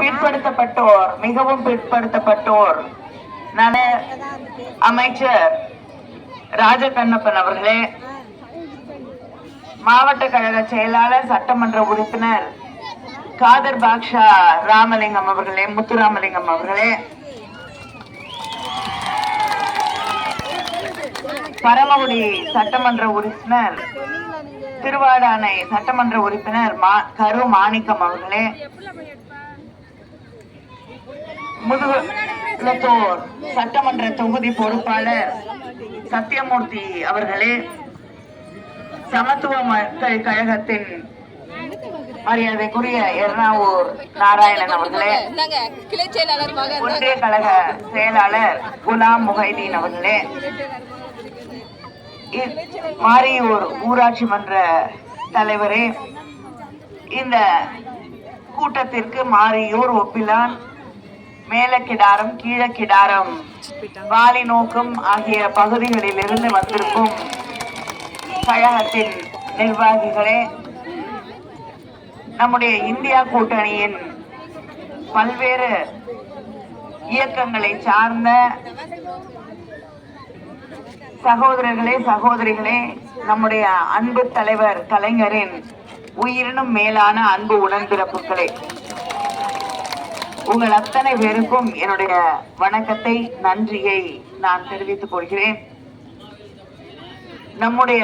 பிற்படுத்தப்பட்டோர் மிகவும் பிற்படுத்தப்பட்டோர். நல அமைச்சர் ராஜகண்ணப்பன் அவர்களே மாவட்ட கழக செயலாளர் சட்டமன்ற உறுப்பினர் காதர் பாக்ஷா ராமலிங்கம் அவர்களே முத்துராமலிங்கம் அவர்களே. பரமகுடி சட்டமன்ற உறுப்பினர் திருவாடானை சட்டமன்ற உறுப்பினர் மா- கரு மாணிக்கம் அவர்களே. முதுகுளத்தூர் சட்டமன்ற தொகுதி பொறுப்பாளர் சத்தியமூர்த்தி அவர்களே சமத்துவ மக்கள் கழகத்தின் மரியாதைக்குரிய எர்ணாவூர் நாராயணன் அவர்களே ஒன்றிய கழக செயலாளர் குலாம் முகைதீன் அவர்களே மாரியூர் ஊராட்சி மன்ற தலைவரே இந்த கூட்டத்திற்கு மாரியூர் ஒப்பிலான் மேலக்கிடாரம் கீழக்கிடாரம் வாலி நோக்கம் ஆகிய பகுதிகளில் இருந்து வந்திருக்கும் கழகத்தின் நிர்வாகிகளே நம்முடைய இந்தியா கூட்டணியின் பல்வேறு இயக்கங்களை சார்ந்த சகோதரர்களே சகோதரிகளே நம்முடைய அன்பு தலைவர் கலைஞரின் உயிரினும் மேலான அன்பு உடன்பிறப்புகளே உங்கள் அத்தனை பேருக்கும் என்னுடைய வணக்கத்தை நன்றியை நான் தெரிவித்துக் கொள்கிறேன். நம்முடைய